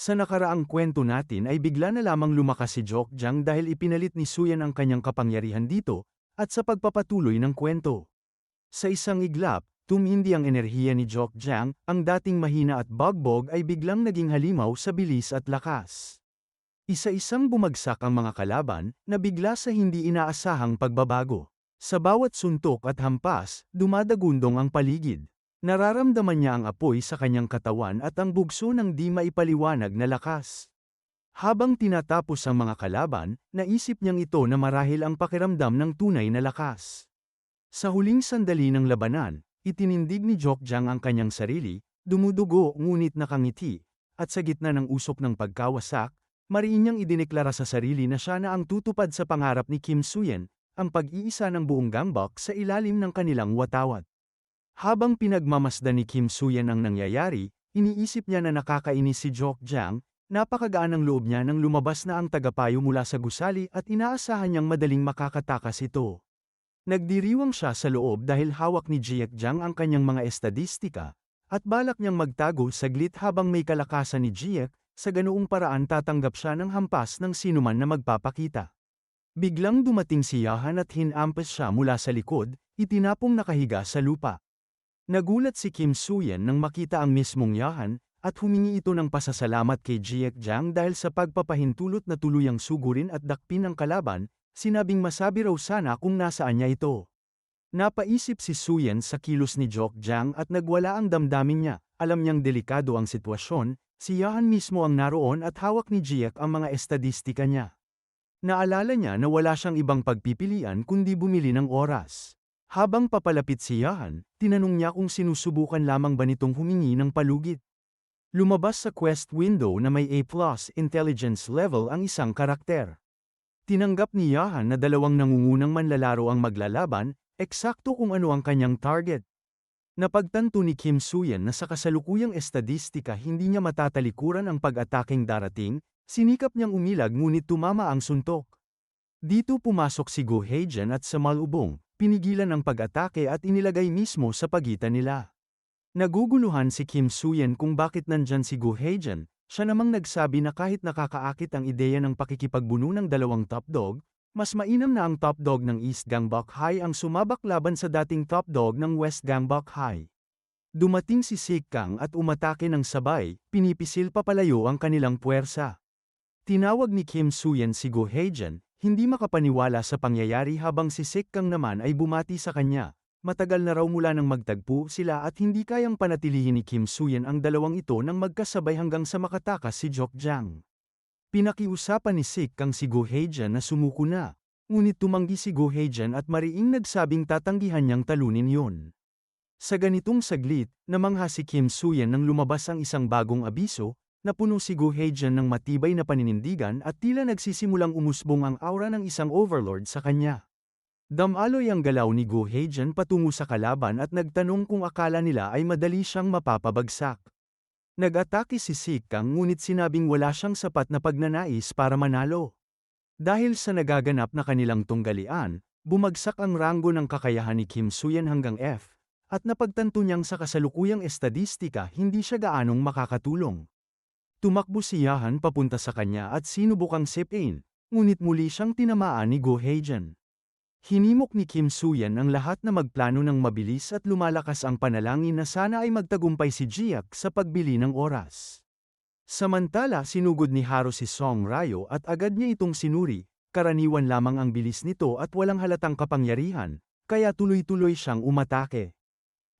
Sa nakaraang kwento natin ay bigla na lamang lumakas si Jokjang dahil ipinalit ni Suyan ang kanyang kapangyarihan dito, at sa pagpapatuloy ng kwento. Sa isang iglap, tumindi ang enerhiya ni Jokjang, ang dating mahina at bagbog ay biglang naging halimaw sa bilis at lakas. Isa-isang bumagsak ang mga kalaban, na bigla sa hindi inaasahang pagbabago. Sa bawat suntok at hampas, dumadagundong ang paligid. Nararamdaman niya ang apoy sa kanyang katawan at ang bugso ng di maipaliwanag na lakas. Habang tinatapos ang mga kalaban, naisip niyang ito na marahil ang pakiramdam ng tunay na lakas. Sa huling sandali ng labanan, itinindig ni Jokjang ang kanyang sarili, dumudugo ngunit nakangiti, at sa gitna ng usok ng pagkawasak, mariin niyang idineklara sa sarili na siya na ang tutupad sa pangarap ni Kim Suyen, ang pag-iisa ng buong gangbok sa ilalim ng kanilang watawat. Habang pinagmamasdan ni Kim Suyan ang nangyayari, iniisip niya na nakakainis si Jok Jang, napakagaan ng loob niya nang lumabas na ang tagapayo mula sa gusali at inaasahan niyang madaling makakatakas ito. Nagdiriwang siya sa loob dahil hawak ni Jiek Jang ang kanyang mga estadistika, at balak niyang magtago saglit habang may kalakasan ni Jiek, sa ganoong paraan tatanggap siya ng hampas ng sinuman na magpapakita. Biglang dumating si Yahan at hinampas siya mula sa likod, itinapong nakahiga sa lupa. Nagulat si Kim Suyen nang makita ang mismong Yahan, at humingi ito ng pasasalamat kay Jiek Jang dahil sa pagpapahintulot na tuluyang sugurin at dakpin ang kalaban, sinabing masabi raw sana kung nasaan niya ito. Napaisip si Suyen sa kilos ni Jok Jang at nagwala ang damdamin niya, alam niyang delikado ang sitwasyon, si Yahan mismo ang naroon at hawak ni Jiek ang mga estadistika niya. Naalala niya na wala siyang ibang pagpipilian kundi bumili ng oras. Habang papalapit si Yahan, tinanong niya kung sinusubukan lamang ba nitong humingi ng palugit. Lumabas sa quest window na may A+ intelligence level ang isang karakter. Tinanggap ni Yahan na dalawang nangungunang manlalaro ang maglalaban, eksakto kung ano ang kanyang target. Napagtanto ni Kim Suyen na sa kasalukuyang estadistika hindi niya matatalikuran ang pag-ataking darating, sinikap niyang umilag ngunit tumama ang suntok. Dito pumasok si Go Heijan at sa malubong, pinigilan ang pag-atake at inilagay mismo sa pagitan nila. Naguguluhan si Kim Suyen kung bakit nandyan si Go Heijan, siya namang nagsabi na kahit nakakaakit ang ideya ng pakikipagbuno ng dalawang top dog, mas mainam na ang top dog ng East Gangbok High ang sumabak laban sa dating top dog ng West Gangbok High. Dumating si Sik Kang at umatake ng sabay, pinipisil papalayo ang kanilang puwersa. Tinawag ni Kim Suyen si Go Heijan, hindi makapaniwala sa pangyayari habang si Sik Kang naman ay bumati sa kanya. Matagal na raw mula nang magtagpo sila at hindi kayang panatilihin ni Kim Suyen ang dalawang ito nang magkasabay hanggang sa makatakas si Jok Jang. Pinakiusapan ni Sik Kang si Go Heijan na sumuko na, ngunit tumanggi si Go Heijan at mariing nagsabing tatanggihan niyang talunin yon. Sa ganitong saglit, namangha si Kim Suyen nang lumabas ang isang bagong abiso, Napuno si Go Heijan ng matibay na paninindigan at tila nagsisimulang umusbong ang aura ng isang overlord sa kanya. Damaloy ang galaw ni Go Heijan patungo sa kalaban at nagtanong kung akala nila ay madali siyang mapapabagsak. Nag-atake si Sikang ngunit sinabing wala siyang sapat na pagnanais para manalo. Dahil sa nagaganap na kanilang tunggalian, bumagsak ang ranggo ng kakayahan ni Kim Suyan hanggang F, at napagtanto niyang sa kasalukuyang estadistika hindi siya gaanong makakatulong. Tumakbo si Yahan papunta sa kanya at sinubukang sipin, ngunit muli siyang tinamaan ni Go Heijan. Hinimok ni Kim Suyan ang lahat na magplano ng mabilis at lumalakas ang panalangin na sana ay magtagumpay si Jiak sa pagbili ng oras. Samantala sinugod ni Haro si Song Rayo at agad niya itong sinuri, karaniwan lamang ang bilis nito at walang halatang kapangyarihan, kaya tuloy-tuloy siyang umatake.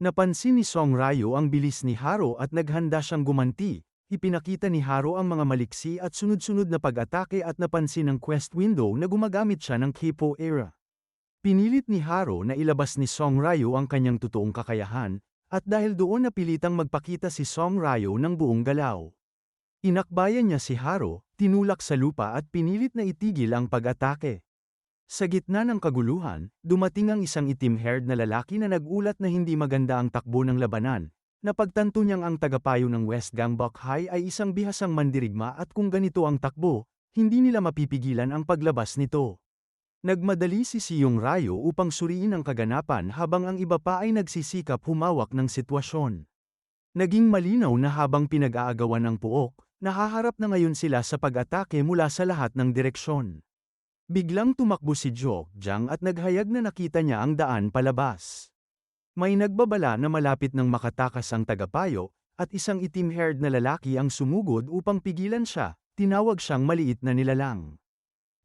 Napansin ni Song Rayo ang bilis ni Haro at naghanda siyang gumanti, Ipinakita ni Haro ang mga maliksi at sunod-sunod na pag-atake at napansin ng quest window na gumagamit siya ng Kipo era. Pinilit ni Haro na ilabas ni Song Ryo ang kanyang totoong kakayahan, at dahil doon napilitang magpakita si Song Ryo ng buong galaw. Inakbayan niya si Haro, tinulak sa lupa at pinilit na itigil ang pag-atake. Sa gitna ng kaguluhan, dumating ang isang itim-haired na lalaki na nagulat na hindi maganda ang takbo ng labanan, Napagtanto niyang ang tagapayo ng West Gangbok High ay isang bihasang mandirigma at kung ganito ang takbo, hindi nila mapipigilan ang paglabas nito. Nagmadali si Siyong Rayo upang suriin ang kaganapan habang ang iba pa ay nagsisikap humawak ng sitwasyon. Naging malinaw na habang pinag-aagawan ng puok, nahaharap na ngayon sila sa pag-atake mula sa lahat ng direksyon. Biglang tumakbo si Jo Jiang at naghayag na nakita niya ang daan palabas. May nagbabala na malapit ng makatakas ang tagapayo, at isang itim-haired na lalaki ang sumugod upang pigilan siya, tinawag siyang maliit na nilalang.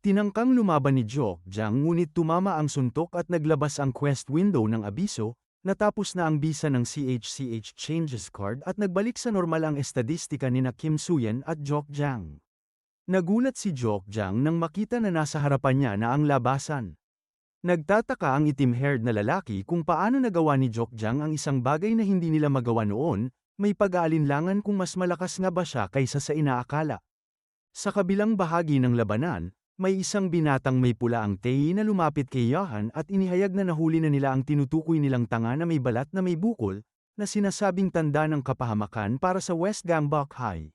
Tinangkang lumaban ni Jo Jiang ngunit tumama ang suntok at naglabas ang quest window ng abiso, natapos na ang bisa ng CHCH Changes card at nagbalik sa normal ang estadistika ni na Kim Suyen at Jok Jiang. Nagulat si Jok Jiang nang makita na nasa harapan niya na ang labasan. Nagtataka ang itim-haired na lalaki kung paano nagawa ni Jok Jiang ang isang bagay na hindi nila magawa noon, may pag-aalinlangan kung mas malakas nga ba siya kaysa sa inaakala. Sa kabilang bahagi ng labanan, may isang binatang may pula ang Tei na lumapit kay Yahan at inihayag na nahuli na nila ang tinutukoy nilang tanga na may balat na may bukol, na sinasabing tanda ng kapahamakan para sa West Gambok High.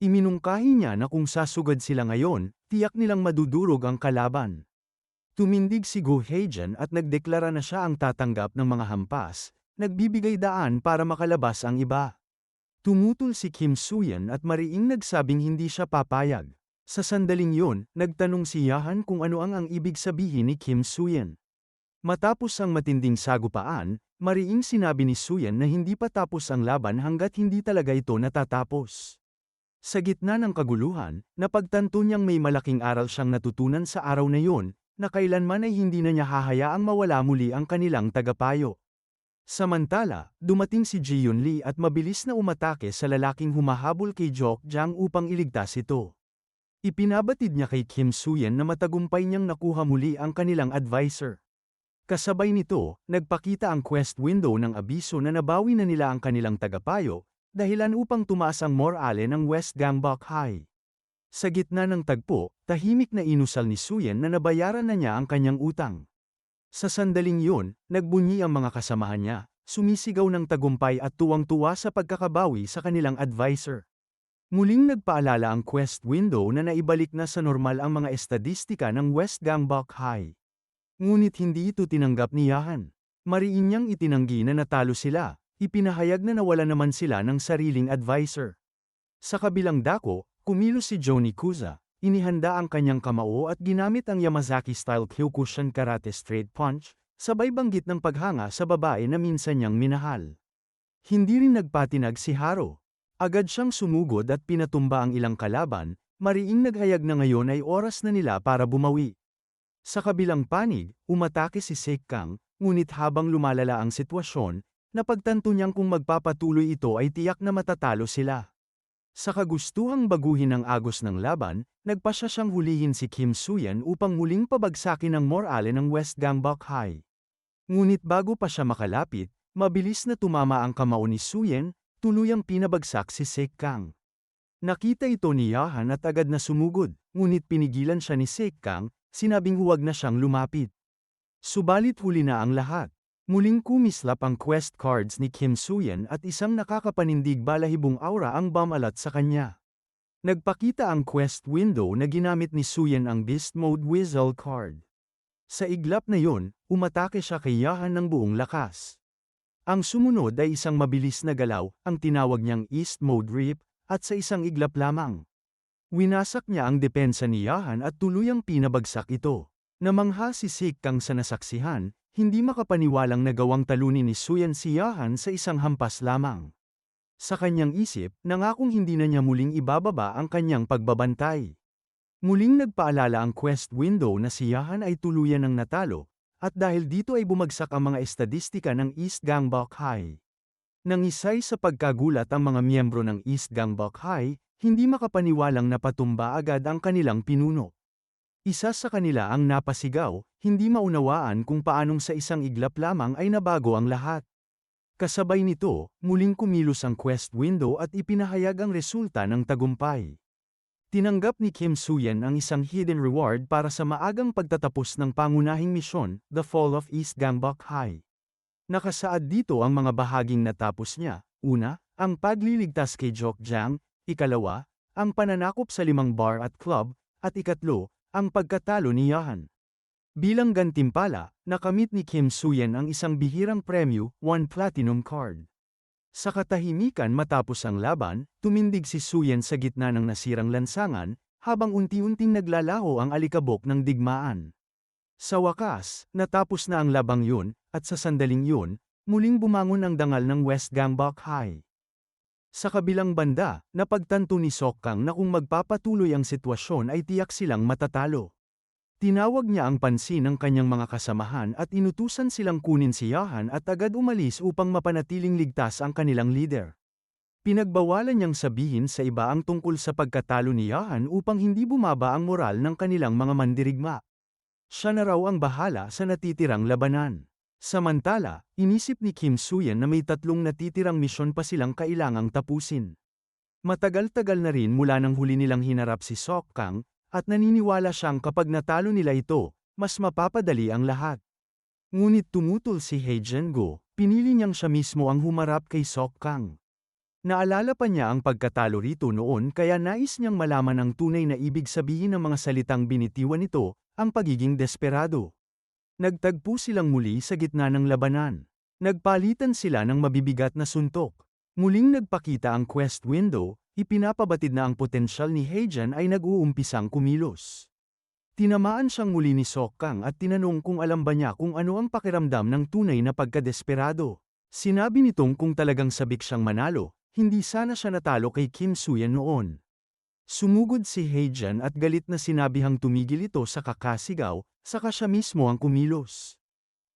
Iminungkahi niya na kung sasugad sila ngayon, tiyak nilang madudurog ang kalaban. Tumindig si Go Heijan at nagdeklara na siya ang tatanggap ng mga hampas, nagbibigay daan para makalabas ang iba. Tumutol si Kim Suyan at mariing nagsabing hindi siya papayag. Sa sandaling yun, nagtanong si Yahan kung ano ang ang ibig sabihin ni Kim Suyen. Matapos ang matinding sagupaan, mariing sinabi ni Suyen na hindi pa tapos ang laban hanggat hindi talaga ito natatapos. Sa gitna ng kaguluhan, napagtanto niyang may malaking aral siyang natutunan sa araw na yun, na kailanman ay hindi na niya hahayaang mawala muli ang kanilang tagapayo. Samantala, dumating si Ji Yun Lee at mabilis na umatake sa lalaking humahabol kay Jok Jiang upang iligtas ito. Ipinabatid niya kay Kim Suyen na matagumpay niyang nakuha muli ang kanilang advisor. Kasabay nito, nagpakita ang quest window ng abiso na nabawi na nila ang kanilang tagapayo, dahilan upang tumaas ang morale ng West Gambok High. Sa gitna ng tagpo, tahimik na inusal ni Suyen na nabayaran na niya ang kanyang utang. Sa sandaling yun, nagbunyi ang mga kasamahan niya, sumisigaw ng tagumpay at tuwang-tuwa sa pagkakabawi sa kanilang advisor. Muling nagpaalala ang quest window na naibalik na sa normal ang mga estadistika ng West Gambok High. Ngunit hindi ito tinanggap ni Yahan. Mariin niyang itinanggi na natalo sila, ipinahayag na nawala naman sila ng sariling advisor. Sa kabilang dako, kumilos si Joni Kuza, inihanda ang kanyang kamao at ginamit ang Yamazaki-style Kyokushin Karate Straight Punch, sabay banggit ng paghanga sa babae na minsan niyang minahal. Hindi rin nagpatinag si Haro, Agad siyang sumugod at pinatumba ang ilang kalaban, mariing naghayag na ngayon ay oras na nila para bumawi. Sa kabilang panig, umatake si Kang, ngunit habang lumalala ang sitwasyon, napagtanto niyang kung magpapatuloy ito ay tiyak na matatalo sila. Sa kagustuhang baguhin ang agos ng laban, nagpasya siyang hulihin si Kim Suyan upang muling pabagsakin ang morale ng West Gambok High. Ngunit bago pa siya makalapit, mabilis na tumama ang kamao ni Suyen, tuluyang pinabagsak si Sek Kang. Nakita ito ni Yahan at agad na sumugod, ngunit pinigilan siya ni Sek Kang, sinabing huwag na siyang lumapit. Subalit huli na ang lahat. Muling kumislap ang quest cards ni Kim Suyen at isang nakakapanindig balahibong aura ang bamalat sa kanya. Nagpakita ang quest window na ginamit ni Suyen ang Beast Mode Whistle card. Sa iglap na yon, umatake siya kay Yahan ng buong lakas. Ang sumunod ay isang mabilis na galaw, ang tinawag niyang East Mode Rip, at sa isang iglap lamang. Winasak niya ang depensa ni Yahan at tuluyang pinabagsak ito. Namangha si Sik Kang sa nasaksihan, hindi makapaniwalang nagawang talunin ni Suyan si Yahan sa isang hampas lamang. Sa kanyang isip, nangakong hindi na niya muling ibababa ang kanyang pagbabantay. Muling nagpaalala ang quest window na si Yahan ay tuluyan ng natalo, at dahil dito ay bumagsak ang mga estadistika ng East Gangbok High. Nangisay sa pagkagulat ang mga miyembro ng East Gangbok High, hindi makapaniwalang napatumba agad ang kanilang pinuno. Isa sa kanila ang napasigaw, hindi maunawaan kung paanong sa isang iglap lamang ay nabago ang lahat. Kasabay nito, muling kumilos ang quest window at ipinahayag ang resulta ng tagumpay. Tinanggap ni Kim Suyen ang isang hidden reward para sa maagang pagtatapos ng pangunahing misyon, The Fall of East Gangbok High. Nakasaad dito ang mga bahaging natapos niya. Una, ang pagliligtas kay Jok Jiang, ikalawa, ang pananakop sa limang bar at club, at ikatlo, ang pagkatalo ni Yahan. Bilang gantimpala, nakamit ni Kim Suyen ang isang bihirang premyo, one platinum card. Sa katahimikan matapos ang laban, tumindig si Suyen sa gitna ng nasirang lansangan, habang unti-unting naglalaho ang alikabok ng digmaan. Sa wakas, natapos na ang labang yun, at sa sandaling yun, muling bumangon ang dangal ng West Gangbok High. Sa kabilang banda, napagtanto ni Sokkang na kung magpapatuloy ang sitwasyon ay tiyak silang matatalo. Tinawag niya ang pansin ng kanyang mga kasamahan at inutusan silang kunin si Yahan at agad umalis upang mapanatiling ligtas ang kanilang leader. Pinagbawalan niyang sabihin sa iba ang tungkol sa pagkatalo ni Yahan upang hindi bumaba ang moral ng kanilang mga mandirigma. Siya na raw ang bahala sa natitirang labanan. Samantala, inisip ni Kim Suyan na may tatlong natitirang misyon pa silang kailangang tapusin. Matagal-tagal na rin mula nang huli nilang hinarap si Sok Kang, at naniniwala siyang kapag natalo nila ito, mas mapapadali ang lahat. Ngunit tumutol si He Go, pinili niyang siya mismo ang humarap kay Sok Kang. Naalala pa niya ang pagkatalo rito noon kaya nais niyang malaman ang tunay na ibig sabihin ng mga salitang binitiwan nito, ang pagiging desperado. Nagtagpo silang muli sa gitna ng labanan. Nagpalitan sila ng mabibigat na suntok. Muling nagpakita ang quest window, ipinapabatid na ang potensyal ni Heijan ay nag-uumpisang kumilos. Tinamaan siyang muli ni Sokkang at tinanong kung alam ba niya kung ano ang pakiramdam ng tunay na pagkadesperado. Sinabi nitong kung talagang sabik siyang manalo, hindi sana siya natalo kay Kim Suyan noon. Sumugod si Heijan at galit na sinabihang tumigil ito sa kakasigaw, saka siya mismo ang kumilos.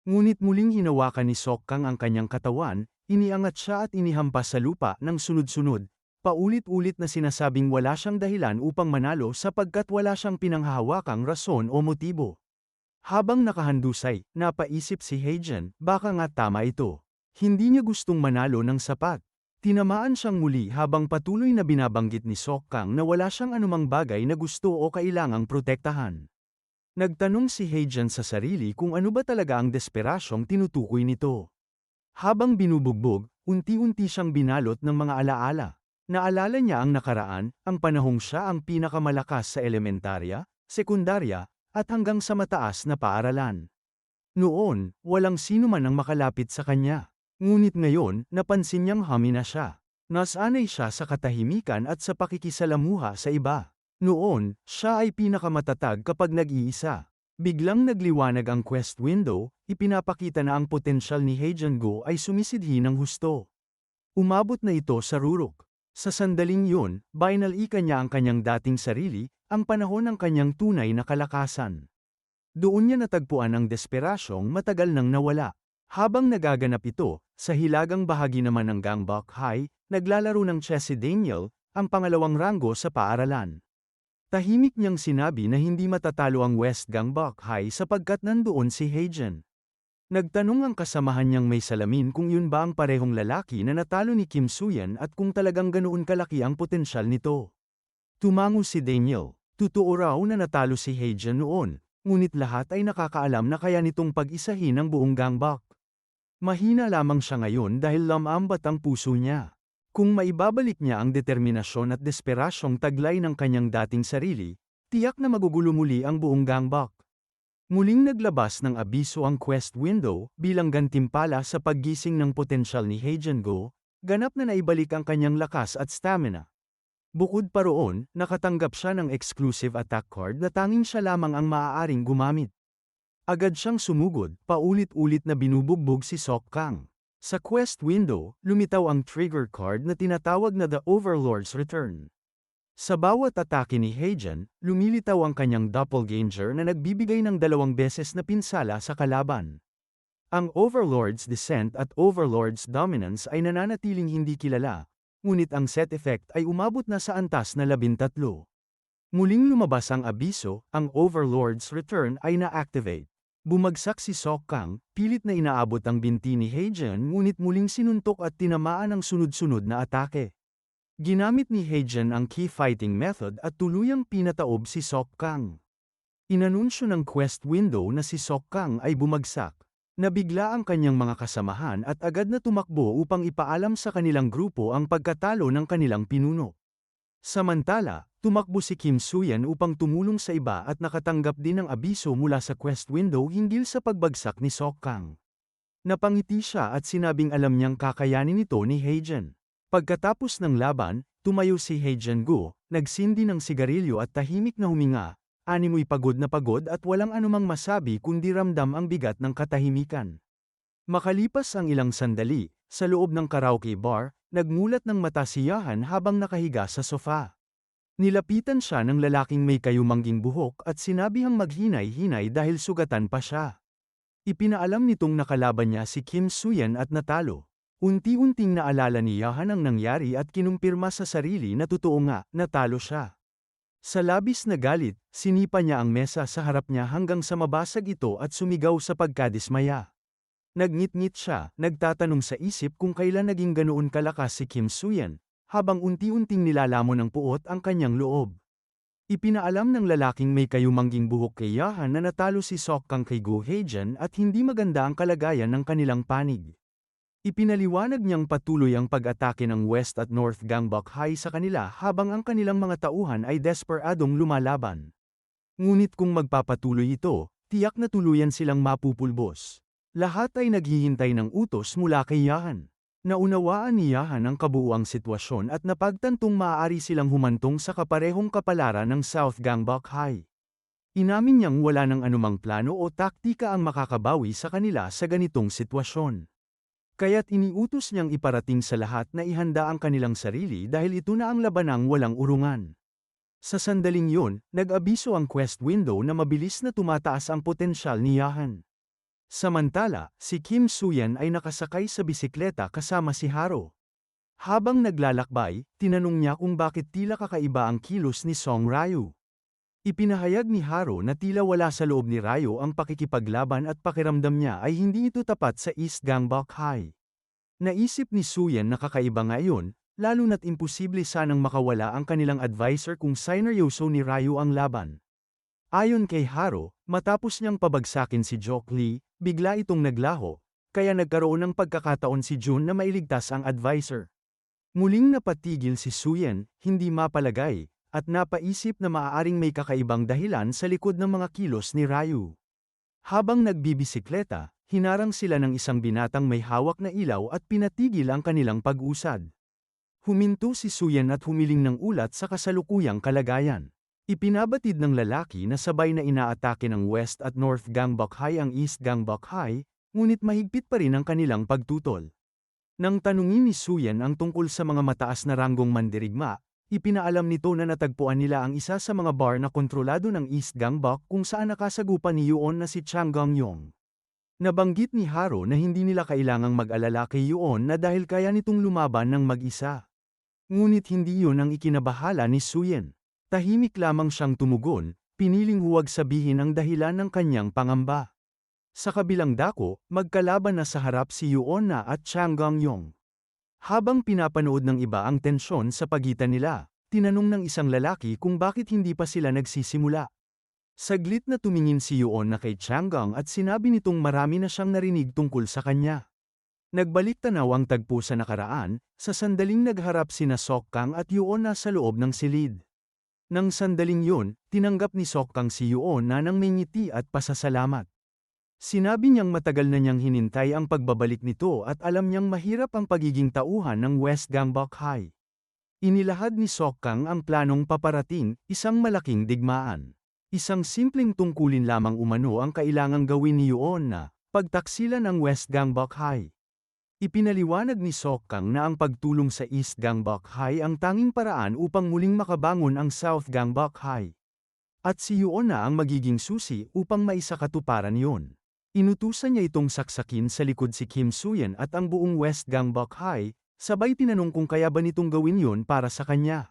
Ngunit muling hinawakan ni Sokkang ang kanyang katawan, iniangat siya at inihampas sa lupa ng sunod-sunod, paulit-ulit na sinasabing wala siyang dahilan upang manalo sapagkat wala siyang pinanghahawakang rason o motibo. Habang nakahandusay, napaisip si Heijan, baka nga tama ito. Hindi niya gustong manalo ng sapat. Tinamaan siyang muli habang patuloy na binabanggit ni Sok Kang na wala siyang anumang bagay na gusto o kailangang protektahan. Nagtanong si Heijan sa sarili kung ano ba talaga ang desperasyong tinutukoy nito. Habang binubugbog, unti-unti siyang binalot ng mga alaala. Naalala niya ang nakaraan, ang panahong siya ang pinakamalakas sa elementarya, sekundarya, at hanggang sa mataas na paaralan. Noon, walang sino man ang makalapit sa kanya. Ngunit ngayon, napansin niyang hami na siya. Nasanay siya sa katahimikan at sa pakikisalamuha sa iba. Noon, siya ay pinakamatatag kapag nag-iisa. Biglang nagliwanag ang quest window, ipinapakita na ang potensyal ni Heijan Go ay sumisidhi ng husto. Umabot na ito sa rurok. Sa sandaling yun, bainalika niya ang kanyang dating sarili, ang panahon ng kanyang tunay na kalakasan. Doon niya natagpuan ang desperasyong matagal nang nawala. Habang nagaganap ito, sa hilagang bahagi naman ng Gangbok High, naglalaro ng chess si Daniel, ang pangalawang ranggo sa paaralan. Tahimik niyang sinabi na hindi matatalo ang West Gangbok High sapagkat nandoon si Heijen. Nagtanong ang kasamahan niyang may salamin kung yun ba ang parehong lalaki na natalo ni Kim Suyan at kung talagang ganoon kalaki ang potensyal nito. Tumango si Daniel. Totoo raw na natalo si Heijen noon, ngunit lahat ay nakakaalam na kaya nitong pag-isahin ang buong gangbok. Mahina lamang siya ngayon dahil lamambat ang puso niya. Kung maibabalik niya ang determinasyon at desperasyong taglay ng kanyang dating sarili, tiyak na magugulo muli ang buong gangbok. Muling naglabas ng abiso ang quest window bilang gantimpala sa paggising ng potensyal ni Heijan Go, ganap na naibalik ang kanyang lakas at stamina. Bukod pa roon, nakatanggap siya ng exclusive attack card na tanging siya lamang ang maaaring gumamit. Agad siyang sumugod, paulit-ulit na binubugbog si Sok Kang. Sa quest window, lumitaw ang trigger card na tinatawag na The Overlord's Return. Sa bawat atake ni Heijan, lumilitaw ang kanyang doppelganger na nagbibigay ng dalawang beses na pinsala sa kalaban. Ang Overlord's Descent at Overlord's Dominance ay nananatiling hindi kilala, ngunit ang set effect ay umabot na sa antas na labintatlo. Muling lumabas ang abiso, ang Overlord's Return ay na-activate. Bumagsak si Sok Kang, pilit na inaabot ang binti ni Heijan ngunit muling sinuntok at tinamaan ang sunod-sunod na atake. Ginamit ni Heijan ang key fighting method at tuluyang pinataob si Sok Kang. Inanunsyo ng quest window na si Sok Kang ay bumagsak. Nabigla ang kanyang mga kasamahan at agad na tumakbo upang ipaalam sa kanilang grupo ang pagkatalo ng kanilang pinuno. Samantala, Tumakbo si Kim Suyan upang tumulong sa iba at nakatanggap din ng abiso mula sa quest window hinggil sa pagbagsak ni Sok Kang. Napangiti siya at sinabing alam niyang kakayanin ito ni Heijen. Pagkatapos ng laban, tumayo si Heijen Gu, nagsindi ng sigarilyo at tahimik na huminga, animoy pagod na pagod at walang anumang masabi kundi ramdam ang bigat ng katahimikan. Makalipas ang ilang sandali, sa loob ng karaoke bar, nagmulat ng mata siyahan habang nakahiga sa sofa. Nilapitan siya ng lalaking may kayumangging buhok at sinabihang maghinay-hinay dahil sugatan pa siya. Ipinaalam nitong nakalaban niya si Kim Suyan at natalo. Unti-unting naalala ni Yahan ang nangyari at kinumpirma sa sarili na totoo nga, natalo siya. Sa labis na galit, sinipa niya ang mesa sa harap niya hanggang sa mabasag ito at sumigaw sa pagkadismaya. Nagngit-ngit siya, nagtatanong sa isip kung kailan naging ganoon kalakas si Kim Suyan, habang unti-unting nilalamon ng puot ang kanyang loob. Ipinaalam ng lalaking may kayumangging buhok kay Yahan na natalo si Sok Kang kay Go Heijan at hindi maganda ang kalagayan ng kanilang panig. Ipinaliwanag niyang patuloy ang pag-atake ng West at North Gangbok High sa kanila habang ang kanilang mga tauhan ay desperadong lumalaban. Ngunit kung magpapatuloy ito, tiyak na tuluyan silang mapupulbos. Lahat ay naghihintay ng utos mula kay Yahan. Naunawaan ni Yahan ang kabuuang sitwasyon at napagtantong maaari silang humantong sa kaparehong kapalaran ng South Gangbok High. Inamin niyang wala ng anumang plano o taktika ang makakabawi sa kanila sa ganitong sitwasyon. Kaya't iniutos niyang iparating sa lahat na ihanda ang kanilang sarili dahil ito na ang labanang walang urungan. Sa sandaling yun, nag-abiso ang quest window na mabilis na tumataas ang potensyal ni Yahan. Samantala, si Kim Suyan ay nakasakay sa bisikleta kasama si Haro. Habang naglalakbay, tinanong niya kung bakit tila kakaiba ang kilos ni Song Ryu. Ipinahayag ni Haro na tila wala sa loob ni Ryu ang pakikipaglaban at pakiramdam niya ay hindi ito tapat sa East Gangbok High. Naisip ni Suyan na kakaiba nga iyon, lalo na't imposible sanang makawala ang kanilang advisor kung sineryoso ni Ryu ang laban. Ayon kay Haro, matapos niyang pabagsakin si Jok Lee, bigla itong naglaho, kaya nagkaroon ng pagkakataon si Jun na mailigtas ang advisor. Muling napatigil si Suyen, hindi mapalagay, at napaisip na maaaring may kakaibang dahilan sa likod ng mga kilos ni Ryu. Habang nagbibisikleta, hinarang sila ng isang binatang may hawak na ilaw at pinatigil ang kanilang pag-usad. Huminto si Suyen at humiling ng ulat sa kasalukuyang kalagayan. Ipinabatid ng lalaki na sabay na inaatake ng West at North Gangbok High ang East Gangbok High, ngunit mahigpit pa rin ang kanilang pagtutol. Nang tanungin ni Suyan ang tungkol sa mga mataas na ranggong mandirigma, ipinaalam nito na natagpuan nila ang isa sa mga bar na kontrolado ng East Gangbok kung saan nakasagupa ni Yuon na si Chang Gangyong. Nabanggit ni Haro na hindi nila kailangang mag-alala kay Yuon na dahil kaya nitong lumaban ng mag-isa. Ngunit hindi yun ang ikinabahala ni Suyen. Tahimik lamang siyang tumugon, piniling huwag sabihin ang dahilan ng kanyang pangamba. Sa kabilang dako, magkalaban na sa harap si Yuon Na at Chang Gangyong. Habang pinapanood ng iba ang tensyon sa pagitan nila, tinanong ng isang lalaki kung bakit hindi pa sila nagsisimula. Saglit na tumingin si Yuon na kay Changgang at sinabi nitong marami na siyang narinig tungkol sa kanya. Nagbalik tanaw ang tagpo sa nakaraan, sa sandaling nagharap sina Sok Kang at Yuon na sa loob ng silid. Nang sandaling yun, tinanggap ni Sok Kang si Yuon na nang may ngiti at pasasalamat. Sinabi niyang matagal na niyang hinintay ang pagbabalik nito at alam niyang mahirap ang pagiging tauhan ng West Gangbok High. Inilahad ni Sok Kang ang planong paparating, isang malaking digmaan. Isang simpleng tungkulin lamang umano ang kailangang gawin ni Yuon na, pagtaksilan ang West Gangbok High. Ipinaliwanag ni Sok Kang na ang pagtulong sa East Gangbok High ang tanging paraan upang muling makabangon ang South Gangbok High. At si Yuon na ang magiging susi upang maisakatuparan yon. Inutusan niya itong saksakin sa likod si Kim Suyen at ang buong West Gangbok High, sabay tinanong kung kaya ba nitong gawin yon para sa kanya.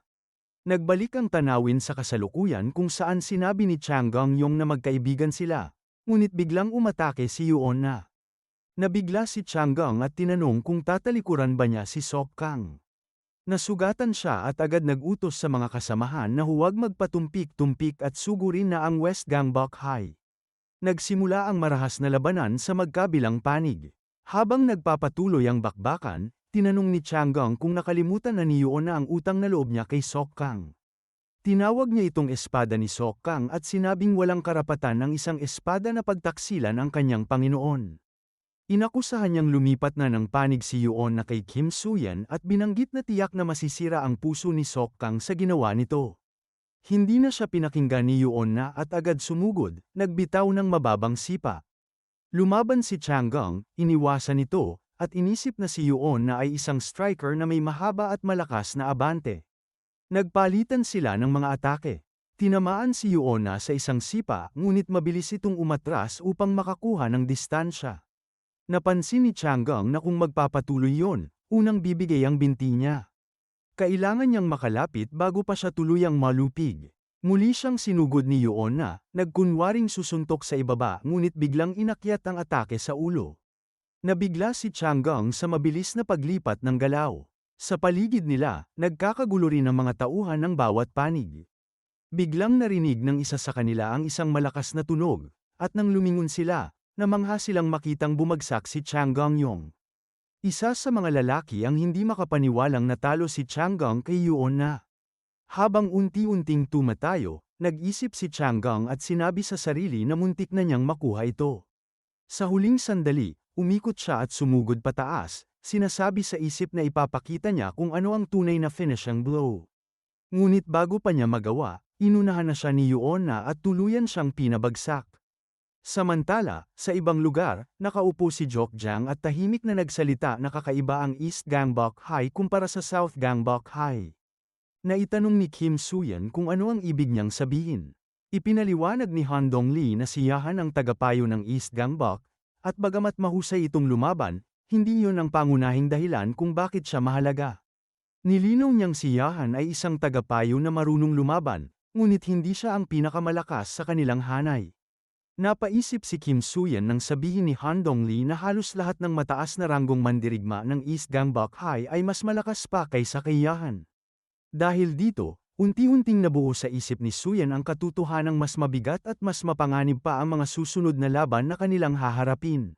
Nagbalik ang tanawin sa kasalukuyan kung saan sinabi ni Chang Gangyong na magkaibigan sila, ngunit biglang umatake si Yuon na. Nabigla si Changgang at tinanong kung tatalikuran ba niya si Sok Kang. Nasugatan siya at agad nagutos sa mga kasamahan na huwag magpatumpik-tumpik at sugurin na ang West Gangbok High. Nagsimula ang marahas na labanan sa magkabilang panig. Habang nagpapatuloy ang bakbakan, tinanong ni Changgang kung nakalimutan na ni Yuon na ang utang na loob niya kay Sok Kang. Tinawag niya itong espada ni Sok Kang at sinabing walang karapatan ng isang espada na pagtaksilan ang kanyang Panginoon. Inakusahan niyang lumipat na ng panig si Yuon na kay Kim Suyan at binanggit na tiyak na masisira ang puso ni Sok Kang sa ginawa nito. Hindi na siya pinakinggan ni Yuon na at agad sumugod, nagbitaw ng mababang sipa. Lumaban si Changgang, iniwasan nito, at inisip na si Yuon na ay isang striker na may mahaba at malakas na abante. Nagpalitan sila ng mga atake. Tinamaan si Yuon na sa isang sipa ngunit mabilis itong umatras upang makakuha ng distansya. Napansin ni Changgang na kung magpapatuloy yon, unang bibigay ang binti niya. Kailangan niyang makalapit bago pa siya tuluyang malupig. Muli siyang sinugod ni Yuon na, nagkunwaring susuntok sa ibaba ngunit biglang inakyat ang atake sa ulo. Nabigla si Changgang sa mabilis na paglipat ng galaw. Sa paligid nila, nagkakagulo rin ang mga tauhan ng bawat panig. Biglang narinig ng isa sa kanila ang isang malakas na tunog, at nang lumingon sila, namangha silang makitang bumagsak si Changgang Yong. Isa sa mga lalaki ang hindi makapaniwalang natalo si Changgang kay Yuon na. Habang unti-unting tumatayo, nag-isip si Changgang at sinabi sa sarili na muntik na niyang makuha ito. Sa huling sandali, umikot siya at sumugod pataas, sinasabi sa isip na ipapakita niya kung ano ang tunay na finishing blow. Ngunit bago pa niya magawa, inunahan na siya ni Yuon na at tuluyan siyang pinabagsak. Samantala, sa ibang lugar, nakaupo si Jokjang at tahimik na nagsalita na kakaiba ang East Gangbok High kumpara sa South Gangbok High. Naitanong ni Kim Suyan kung ano ang ibig niyang sabihin. Ipinaliwanag ni Han Dong Lee na siyahan ang tagapayo ng East Gangbok, at bagamat mahusay itong lumaban, hindi yon ang pangunahing dahilan kung bakit siya mahalaga. Nilinaw niyang siyahan ay isang tagapayo na marunong lumaban, ngunit hindi siya ang pinakamalakas sa kanilang hanay. Napaisip si Kim Suyan nang sabihin ni Han Dong Lee na halos lahat ng mataas na ranggong mandirigma ng East Gangbok High ay mas malakas pa kaysa kayahan. Dahil dito, unti-unting nabuo sa isip ni Suyan ang katotohanang mas mabigat at mas mapanganib pa ang mga susunod na laban na kanilang haharapin.